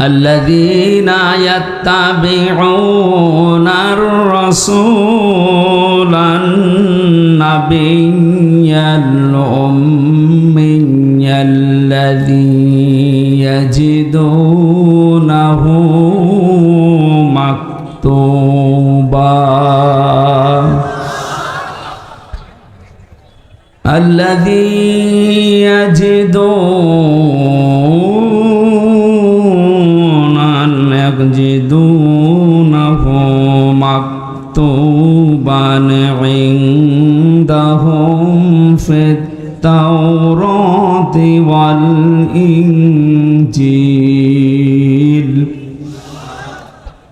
الذين يتبعون الرسول النبي الأمي الذي يجدونه مكتوبا. الذي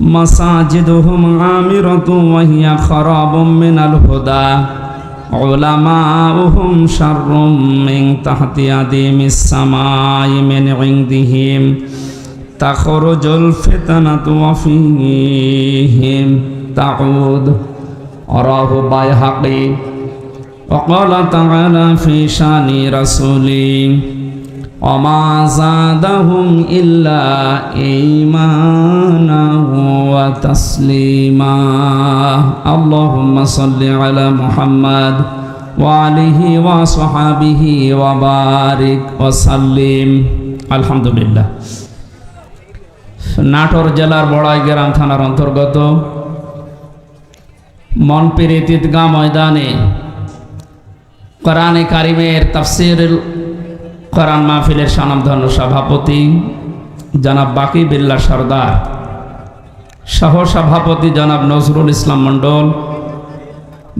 مساجدهم عامرة وهي خراب من الهدى علماؤهم شر من تحت أديم السماء من عندهم تخرج الفتنة وفيهم تعود رواه بيهقي وقال تعالى في شان رسوله অমাজাদাহুম ইল্লা ইমানা ওয়া তাসলিমা। আল্লাহুম্মা সাল্লি আলা মুহাম্মাদ ওয়া আলিহি ওয়া সাহাবিহি ওয়া বারিক ওয়া সাল্লিম। আলহামদুলিল্লাহ। নাটোর জেলার বড়াই গ্রাম থানার অন্তর্গত মনপির ঈদগাহ ময়দানে কোরআনে কারিমের তাফসিরুল কোরআন মাহফিলের স্বনামধন্য সভাপতি জনাব বাকি বিল্লা সর্দার, সহ সভাপতি জনাব Nazrul Islam Mondal,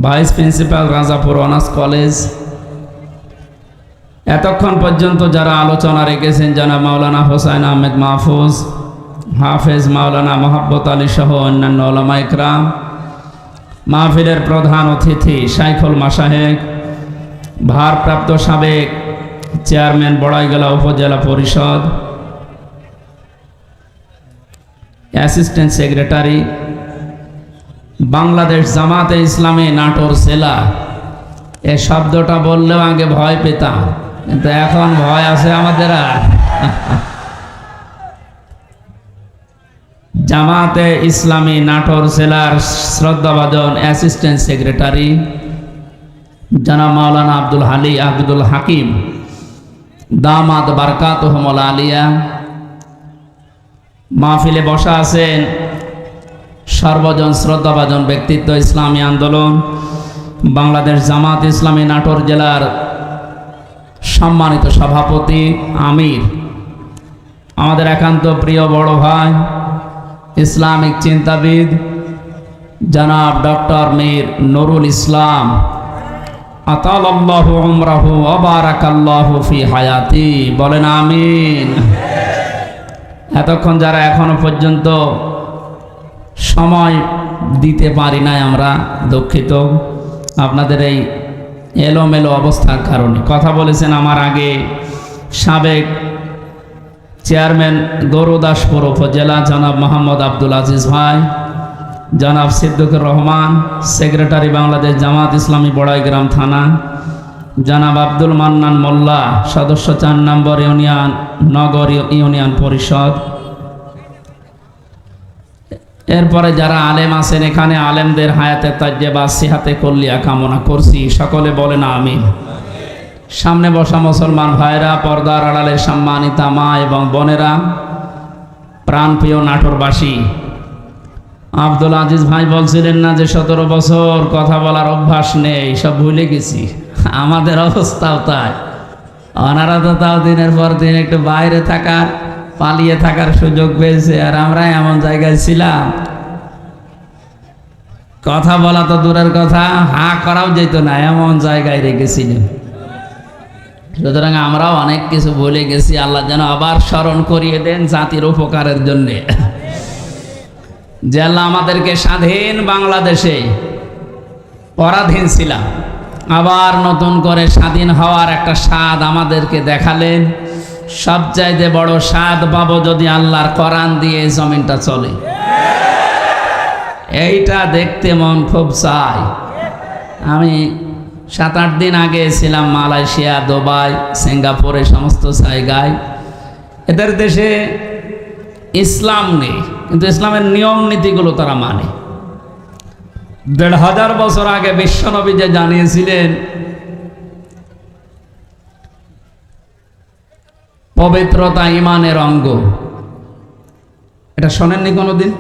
vice principal Rajapur honours college. এতক্ষণ পর্যন্ত যারা আলোচনা রেখেছেন জনাব মাওলানা হোসাইন আহমেদ মাহফুজ, হাফেজ মাওলানা মোহাব্বত আলী সহ অন্যান্য ওলামা ইকরাম মাহফিলের প্রধান অতিথি সাইফুল মাসাহেক ভারপ্রাপ্ত সাবেক চেয়ারম্যান বড়াইগলা উপজেলা পরিষদ। অ্যাসিস্ট্যান্ট সেক্রেটারি, বাংলাদেশ জামাতে ইসলামী নাটোর সেলা। এ শব্দটা বললেও আগে ভয় পেতাম, কিন্তু এখন ভয় আছে আমাদের আর। জামাতে ইসলামী নাটোর জেলার শ্রদ্ধাবাদন অ্যাসিস্ট্যান্ট সেক্রেটারি, জানাব মাওলানা আব্দুল হালি আব্দুল হাকিম। দামাদ বারকাত আলিয়া। মাহফিলে বসা আছেন সর্বজন শ্রদ্ধাভাজন ব্যক্তিত্ব ইসলামী আন্দোলন, বাংলাদেশ জামাত ইসলামী নাটোর জেলার সম্মানিত সভাপতি আমির। আমাদের একান্ত প্রিয় বড় ভাই, ইসলামিক চিন্তাবিদ জনাব ডক্টর মীর নুরুল ইসলাম। হায়াতি। বলেন আমিন। এতক্ষণ যারা এখনও পর্যন্ত সময় দিতে পারি নাই আমরা, দুঃখিত। আপনাদের এই এলোমেলো অবস্থার কারণে। কথা বলেছেন আমার আগে সাবেক চেয়ারম্যান গৌরদাসপুর উপজেলা জনাব মোহাম্মদ আব্দুল আজিজ ভাই। জনাব সিদ্দুকুর রহমান, সেক্রেটারি বাংলাদেশ জামাত ইসলামী বড়াইগ্রাম থানা, জনাব আব্দুল মান্নান মোল্লা, সদস্য চার নম্বর ইউনিয়ন, নগর ইউনিয়ন পরিষদ। এরপরে যারা আলেম আছেন, এখানে আলেমদের হায়াতে তাজ্জে বা সিহাতে কল্লিয়া কামনা করছি। সকলে বলে না আমি সামনে বসা মুসলমান ভাইরা, পর্দার আড়ালে সম্মানিতা মা এবং বোনেরা, প্রাণপ্রিয় নাটোরবাসী আব্দুল আজিজ ভাই বলছিলেন না যে সতেরো বছর কথা বলার অভ্যাস নেই, সব ভুলে গেছি। আমাদের অবস্থাও তাই। ওনারা তো তাও দিনের পর দিন একটু বাইরে থাকার, পালিয়ে থাকার সুযোগ পেয়েছে, আর আমরা এমন জায়গায় ছিলাম। কথা বলা তো দূরের কথা, হা করাও যেত না, এমন জায়গায় রেখেছিলেন। সুতরাং আমরাও অনেক কিছু বলে গেছি, আল্লাহ যেন আবার স্মরণ করিয়ে দেন জাতির উপকারের জন্যে। যে আল্লাহ আমাদেরকে স্বাধীন বাংলাদেশে পরাধীন ছিলাম। আবার নতুন করে স্বাধীন হওয়ার একটা স্বাদ আমাদেরকে দেখালেন। সবচাইতে বড় স্বাদ পাবো যদি আল্লাহর কোরআন দিয়ে জমিনটা চলে। এইটা দেখতে মন খুব চাই আমি সাত আট দিন আগে ছিলাম মালয়েশিয়া, দুবাই, সিঙ্গাপুরে সমস্ত জায়গায়। এদের দেশে ইসলাম নেই, কিন্তু ইসলামের নিয়ম নীতিগুলো তারা মানে। দেড় হাজার বছর আগে বিশ্বনবী যে জানিয়েছিলেন, পবিত্রতা ইমানের অঙ্গ। এটা শোনেননি কোনোদিন?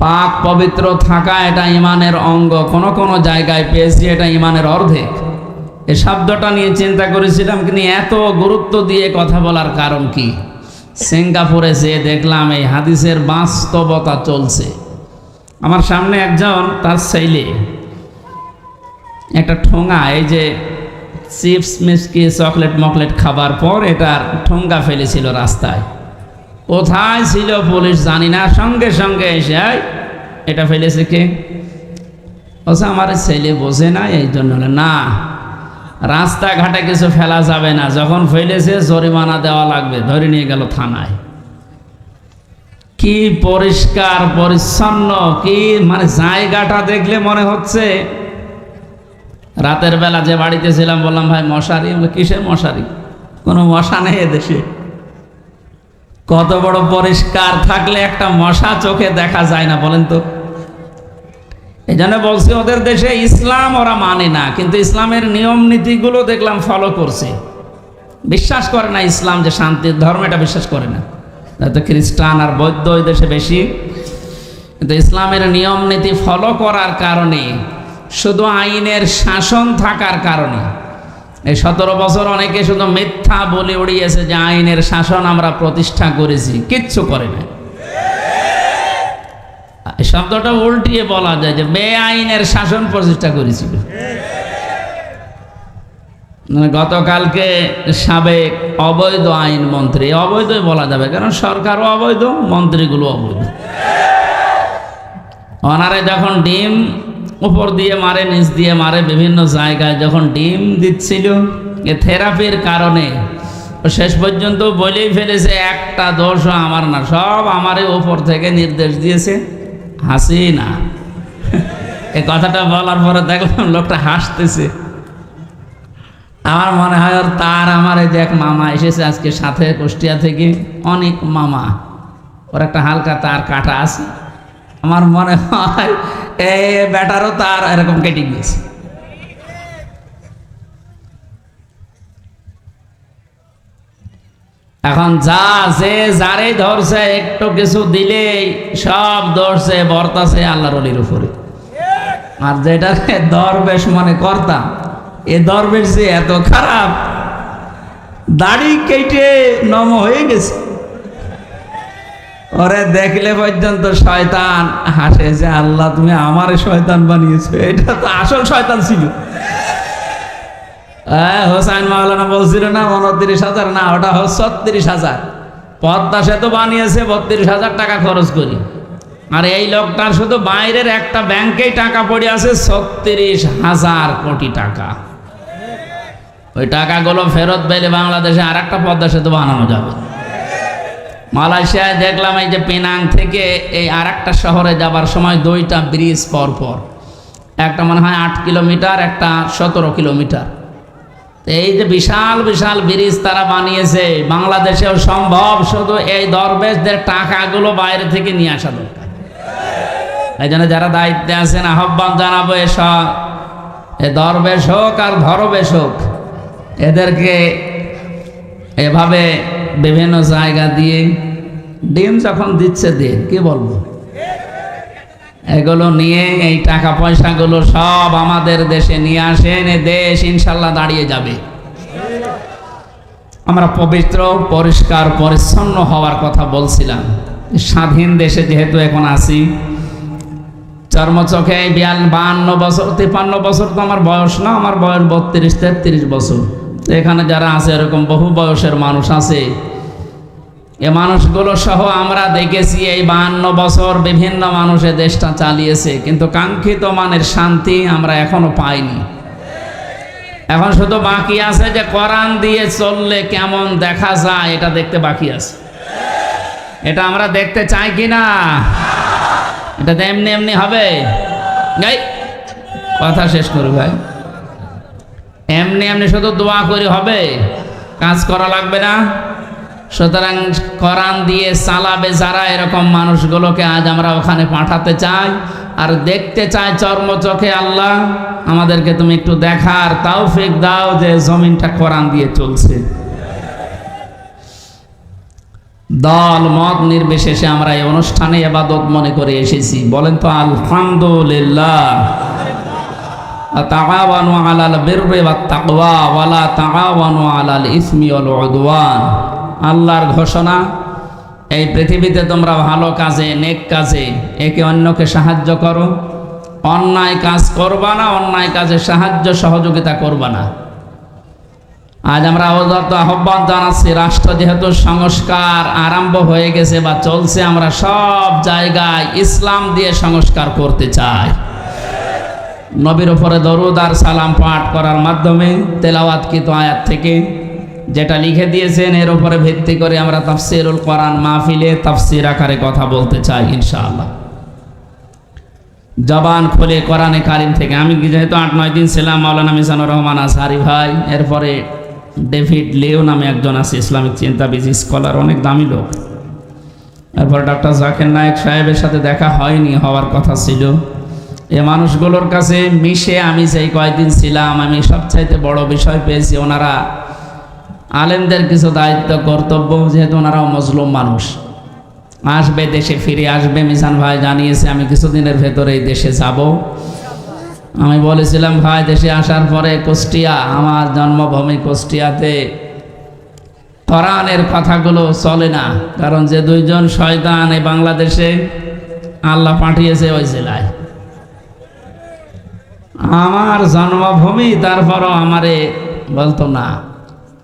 পাক পবিত্র থাকা এটা ইমানের অঙ্গ, কোন কোন জায়গায় পেয়েছি এটা ইমানের অর্ধেক। এ শব্দটা নিয়ে চিন্তা করেছিলাম, কিন্তু এত গুরুত্ব দিয়ে কথা বলার কারণ কি? সিঙ্গাপুরে যে দেখলাম এই হাদিসের বাস্তবতা চলছে। আমার সামনে একজন তার ছেলে একটা ঠোঙা এই যে চিপস মিষ্টি চকলেট মকলেট খাবার পর এটার ঠোঙ্গা ফেলেছিল রাস্তায়। কোথায় ছিল পুলিশ জানি না সঙ্গে সঙ্গে এসে "এই, এটা ফেলেছে কে? বলছে আমার ছেলে বোঝে না এই জন্য না রাস্তাঘাটে কিছু ফেলা যাবে না। যখন ফেলেছে জরিমানা দেওয়া লাগবে। ধরে নিয়ে গেল থানায়। কি পরিষ্কার, পরিচ্ছন্ন, কি মানে জায়গাটা দেখলে মনে হচ্ছে। রাতের বেলা যে বাড়িতে ছিলাম, বললাম, ভাই, মশারি? কিসের মশারি? কোনো মশা নেই এদেশে। কত বড় পরিষ্কার থাকলে একটা মশা চোখে দেখা যায় না। বলেন তো। এই জন্য বলছি, ওদের দেশে ইসলাম ওরা মানে না, কিন্তু ইসলামের নিয়ম নীতিগুলো দেখলাম ফলো করছে। বিশ্বাস করে না ইসলাম যে শান্তির ধর্ম, এটা বিশ্বাস করে না। তো খ্রিস্টান আর বৌদ্ধ ওই দেশে বেশি। কিন্তু ইসলামের নিয়ম নীতি ফলো করার কারণে, শুধু আইনের শাসন থাকার কারণে, এই সতেরো বছর অনেকে শুধু মিথ্যা বলে উড়িয়েছে যে আইনের শাসন আমরা প্রতিষ্ঠা করেছি, কিচ্ছু করে না শব্দটা উল্টিয়ে বলা যায় যে বেআইনের শাসন প্রতিষ্ঠা করেছিল। মানে গতকালকে সাবেক অবৈধ আইন মন্ত্রী অবৈধই বলা যাবে, কারণ সরকারও অবৈধ, মন্ত্রীগুলো অবৈধ। ওনারে যখন ডিম উপর দিয়ে মারে, নিচ দিয়ে মারে, বিভিন্ন জায়গায় যখন ডিম দিচ্ছিল, এ থেরাপির কারণে শেষ পর্যন্ত বলেই ফেলেছে, একটা দোষও আমার না, সব আমারে উপর থেকে নির্দেশ দিয়েছে। হাসি না এ কথাটা বলার পরে দেখলাম লোকটা হাসতেছে। আমার মনে হয় ওর তার আমার এই যে এক মামা এসেছে আজকে সাথে কুষ্টিয়া থেকে, অনেক মামা। ওর একটা হালকা তার কাটা আছে। আমার মনে হয় এ ব্যাটারও তার এরকম কেটে গিয়েছে। এখন যা যে যারে ধরছে, একটু কিছু দিলেই সব ধরছে, বর্তাছে আল্লাহর অলির উপরে। আর যেটাকে দরবেশ মনে করতাম এ দরবেশ যে এত খারাপ, দাড়ি কেটে নম হয়ে গেছে। ওরে দেখলে পর্যন্ত শয়তান হাসে যে আল্লাহ তুমি আমারে শয়তান বানিয়েছো, এটা তো আসল শয়তান ছিল। হ্যাঁ হোসাইন মাওলানা বলছিল না, উনত্রিশ হাজার না, ওটা হচ্ছে ছত্রিশ হাজার। পদ্মা সেতু বানিয়েছে, বত্রিশ হাজার টাকা খরচ করি। আর এই লোকটার শুধু বাইরের একটা ব্যাংকেই টাকা পড়ে আছে, ছত্রিশ হাজার কোটি টাকা। ওই টাকাগুলো ফেরত পেলে বাংলাদেশে আর একটা পদ্মা সেতু বানানো যাবে। মালয়েশিয়ায় দেখলাম এই যে পেনাং থেকে এই আর একটা শহরে যাবার সময় দুইটা ব্রিজ পর পর একটা মনে হয় আট কিলোমিটার, একটা সতেরো কিলোমিটার। এই যে বিশাল বিশাল ব্রিজ তারা বানিয়েছে, বাংলাদেশেও সম্ভব। শুধু এই দরবেশদের টাকাগুলো বাইরে থেকে নিয়ে আসা দরকার। এই জন্য যারা দায়িত্বে আছেন, আহ্বান জানাব এসব। এ দরবেশ হোক আর ধরবেশ হোক, এদেরকে এভাবে বিভিন্ন জায়গা দিয়ে ডিম যখন দিচ্ছে, দিয়ে কি বলব? এগুলো নিয়ে এই টাকা পয়সাগুলো সব আমাদের দেশে নিয়ে আসেন, এ দেশ ইনশাল্লাহ দাঁড়িয়ে যাবে। আমরা পবিত্র, পরিষ্কার, পরিচ্ছন্ন হওয়ার কথা বলছিলাম। স্বাধীন দেশে যেহেতু এখন আছি চর্মচোখে বিয়াল বাহান্ন বছর, তিপ্পান্ন বছর তো আমার বয়স না, আমার বয়স বত্রিশ, তেত্রিশ বছর। এখানে যারা আছে, এরকম বহু বয়সের মানুষ আছে এ মানুষগুলো সহ আমরা দেখেছি এই বাহান্ন বছর বিভিন্ন মানুষে দেশটা চালিয়েছে, কিন্তু কাঙ্ক্ষিত মানের শান্তি আমরা এখনও পাইনি। এখন শুধু বাকি আছে যে কোরআন দিয়ে চললে কেমন দেখা যায়, এটা দেখতে বাকি আছে। এটা আমরা দেখতে চাই কি না? এটা এমনি এমনি হবে। কথা শেষ করি ভাই। এমনি এমনি শুধু দোয়া করে হবে, কাজ করা লাগবে না। সুতরাং কোরআন দিয়ে চালাবে যারা এরকম মানুষগুলোকে আজ আমরা ওখানে পাঠাতে চাই আর দেখতে চাই চর্ম চোখে আল্লাহ, আমাদেরকে তুমি একটু দেখার তাও ফেক দাও যে জমিনটা কোরআন দিয়ে চলছে। দল, মত নির্বিশেষে আমরা এই অনুষ্ঠানে এবাদত মনে করে এসেছি। বলেন তো, আলহামদুলিল্লাহ। তাআওয়ানু আলাল বিররি তাকওয়া ইসমি ওয়াল আল্লাহর ঘোষণা, এই পৃথিবীতে তোমরা ভালো কাজে, নেক কাজে একে অন্যকে সাহায্য করো। অন্যায় কাজ করবা না, অন্যায় কাজে সাহায্য, সহযোগিতা করবা না। আজ আমরা অযত আহ্বান জানাচ্ছি, রাষ্ট্র যেহেতু সংস্কার আরম্ভ হয়ে গেছে বা চলছে, আমরা সব জায়গায় ইসলাম দিয়ে সংস্কার করতে চাই। নবীর ওপরে দরুদ আর সালাম পাঠ করার মাধ্যমে তেলাওয়াত তেলাওয়াতকৃত আয়াত থেকে যেটা লিখে দিয়েছেন, এর উপরে ভিত্তি করে আমরা তাফসিরুল কোরআন মাহফিলে তাফসির আকারে কথা বলতে চাই, ইনশাআল্লাহ। জবান খুলে কোরআনে কারিম থেকে, আমি যেহেতু আট, নয় দিন ছিলাম, মাওলানা মিজানুর রহমান আজহারি ভাই, এরপরে ডেভিড লেও নামে একজন আছে, ইসলামিক চিন্তাবিদ স্কলার, অনেক দামি লোক। এরপর ডক্টর জাকির নায়েক সাহেবের সাথে দেখা হয়নি, হওয়ার কথা ছিল। এ মানুষগুলোর কাছে মিশে আমি যেই কয়েকদিন ছিলাম, আমি সবচাইতে বড় বিষয় পেয়েছি, ওনারা আলেমদের কিছু দায়িত্ব, কর্তব্য যেহেতু ওনারাও মজলুম মানুষ। আসবে, দেশে ফিরে আসবে, মিজান ভাই জানিয়েছে, আমি কিছুদিনের ভেতরে এই দেশে যাব। আমি বলেছিলাম, ভাই, দেশে আসার পরে কুষ্টিয়া, আমার জন্মভূমি কুষ্টিয়াতে কোরআনের কথাগুলো চলে না। কারণ যে দুইজন শয়তান এই বাংলাদেশে আল্লাহ পাঠিয়েছে ওই জেলায়। আমার জন্মভূমি, তারপরও আমারে বলতো না।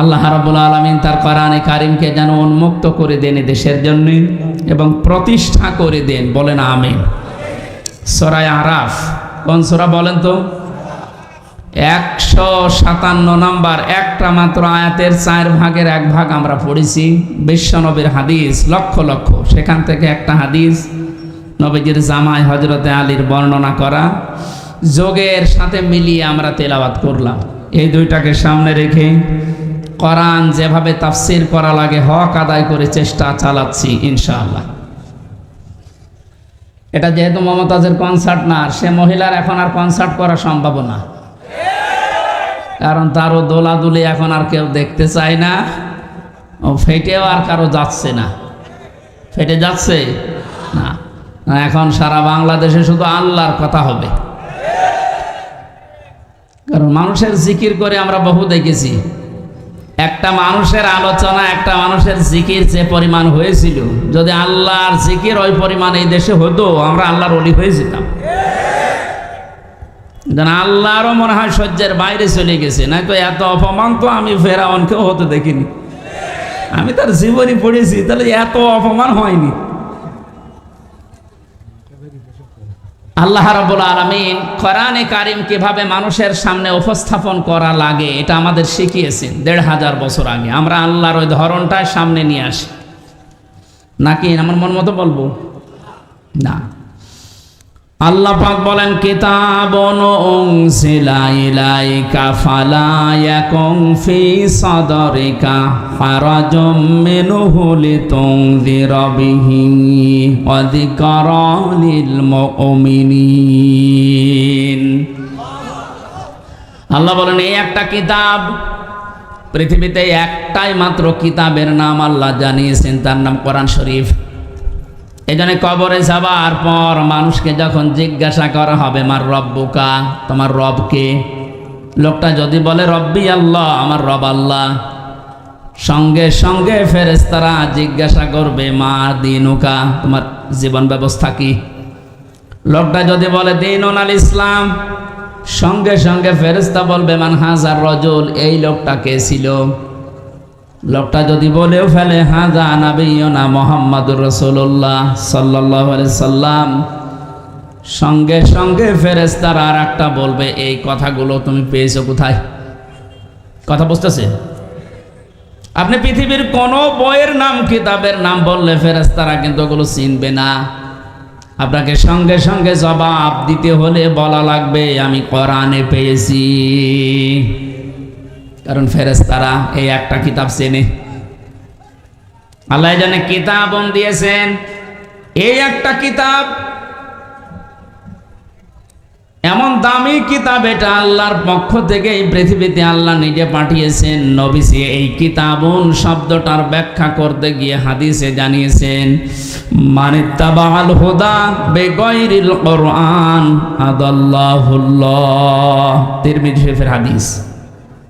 আল্লাহ রাবুল আলমিন তার কোরআনে কারিমকে যেন উন্মুক্ত করে দেন দেশের জন্য এবং প্রতিষ্ঠা করে দেন। বলেন আমিন। সরায় আরাফ, কোন সোরা বলেন তো? একশো সাতান্ন নম্বর, একটা মাত্র আয়াতের চার ভাগের এক ভাগ আমরা পড়েছি। বিশ্বনবীর হাদিস, লক্ষ লক্ষ। সেখান থেকে একটা হাদিস নবীজির জামাই হজরতে আলীর বর্ণনা করা। যোগের সাথে মিলিয়ে আমরা তেলাওয়াত করলাম। এই দুইটাকে সামনে রেখে কোরআন যেভাবে তাফসির করা লাগে, হক আদায় করে চেষ্টা চালাচ্ছি, ইনশাআল্লাহ। এটা যেহেতু মমতাজের কনসার্ট না সে মহিলার এখন আর কনসার্ট করা সম্ভব না। কারণ তারও দোলাদুলি এখন আর কেউ দেখতে চায় না, ও ফেটেও আর কারও যাচ্ছে না। ফেটে যাচ্ছে? না, এখন সারা বাংলাদেশে শুধু আল্লাহর কথা হবে। কারণ মানুষের জিকির করে আমরা বহু দেখেছি। একটা মানুষের আলোচনা, একটা মানুষের জিকির যে পরিমাণ হয়েছিল, যদি আল্লাহর জিকির ওই পরিমাণ এই দেশে হতো, আমরা আল্লাহর অলি হয়ে যেতাম। আল্লাহরও মনে হয় সহ্যের বাইরে চলে গেছে। না তো এত অপমান তো আমি ফেরাউনকেও হতে দেখিনি। আমি তার জীবনী পড়েছি, তাহলে এত অপমান হয়নি। আল্লাহ রাবুল আলমিন কোরআনে কারিম কীভাবে মানুষের সামনে উপস্থাপন করা লাগে, এটা আমাদের শিখিয়েছেন দেড় হাজার বছর আগে। আমরা আল্লাহর ওই ধরনটায় সামনে নিয়ে আসি। নাকি? আমার মন মতো বলব? না। আল্লাহ পাক বলেন, কিতাবন উনসিলা ইলাইকা ফালা ফি আল্লাহ বলেন, এই একটা কিতাব পৃথিবীতে একটাই মাত্র কিতাবের নাম আল্লাহ জানিয়েছেন, তার নাম কোরআন শরীফ। এই জন্য কবরে যাবার পর মানুষকে যখন জিজ্ঞাসা করা হবে আমার রব্বুকা তোমার রবকে লোকটা যদি বলে, রব্বি আল্লাহ, আমার রব আল্লাহ। সঙ্গে সঙ্গে ফেরেস্তারা জিজ্ঞাসা করবে, মা দিনুকা, তোমার জীবন ব্যবস্থা কি? লোকটা যদি বলে দিন আল ইসলাম, সঙ্গে সঙ্গে ফেরেস্তা বলবে, মান হাজার রজল, এই লোকটা কে ছিল? লোকটা যদি বলেও ফেলে হা হাজা নাবিয়না মোহাম্মদুর রসুল্লাহ সাল্লাহ সাল্লাম। সঙ্গে সঙ্গে ফেরেস্তার আর একটা বলবে, এই কথাগুলো তুমি পেয়েছ কোথায়? কথা বুঝতেছে? আপনি পৃথিবীর কোন বইয়ের নাম, কিতাবের নাম বললে ফেরেস্তারা কিন্তু ওগুলো চিনবে না। আপনাকে সঙ্গে সঙ্গে জবাব দিতে হলে বলা লাগবে, আমি কোরআনে পেয়েছি। কারণ ফেরেস্তারা এই একটা কিতাব চেনে। আল্লাহ জানে কিতাব দিয়েছেন, এই একটা কিতাব, এমন দামি কিতাব এটা আল্লাহর পক্ষ থেকে এই পৃথিবীতে আল্লাহ নিজে পাঠিয়েছেন। নবিসি এই কিতাবুন শব্দটার ব্যাখ্যা করতে গিয়ে হাদিসে জানিয়েছেন মানে তাবাল হুদা বেগৈরিল কোরআন আদাল্লাহুল্লাহ। তিরমিজি শরীফের হাদিস।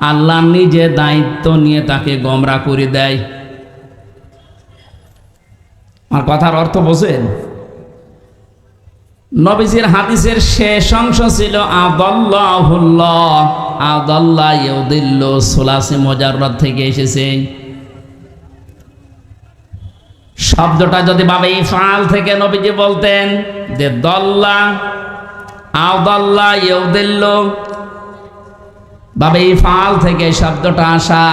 আল্লাহ নিজে দায়িত্ব নিয়ে তাকে গমরা করে দেয়। আমার কথার অর্থ বোঝেন? নবীজির হাদিসের শেষ অংশ ছিল, আদল্লাহুল্লাহ, আদল্লাহ ইউদিল্ল সুলাসে মোজাররদ থেকে এসেছে। শব্দটা যদি ভাবে ইফাল থেকে নবীজি বলতেন যে, দল্লা, আদল্লাহ ইউদিল্ল বাবে ফাল থেকে শব্দটা আসা।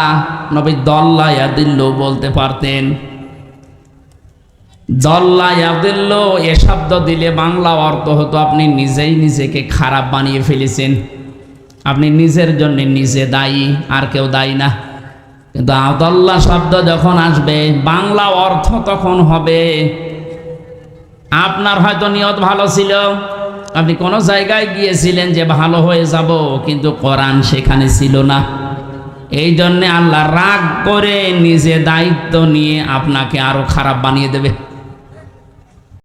নবী দল্লা ইয়াদিল্ল বলতে পারতেন। দল্লা ইয়াদিল্ল এ শব্দ দিলে বাংলা অর্থ হতো আপনি নিজেই নিজেকে খারাপ বানিয়ে ফেলেছেন। আপনি নিজের জন্য নিজে দায়ী, আর কেউ দায়ী না। কিন্তু আদল্লা শব্দ যখন আসবে, বাংলা অর্থ তখন হবে। আপনার হয়তো নিয়ত ভালো ছিল আপনি কোনো জায়গায় গিয়েছিলেন যে ভালো হয়ে যাব, কিন্তু কোরআন সেখানে ছিল না। এই জন্যে আল্লাহ রাগ করে নিজে দায়িত্ব নিয়ে আপনাকে আরও খারাপ বানিয়ে দেবে।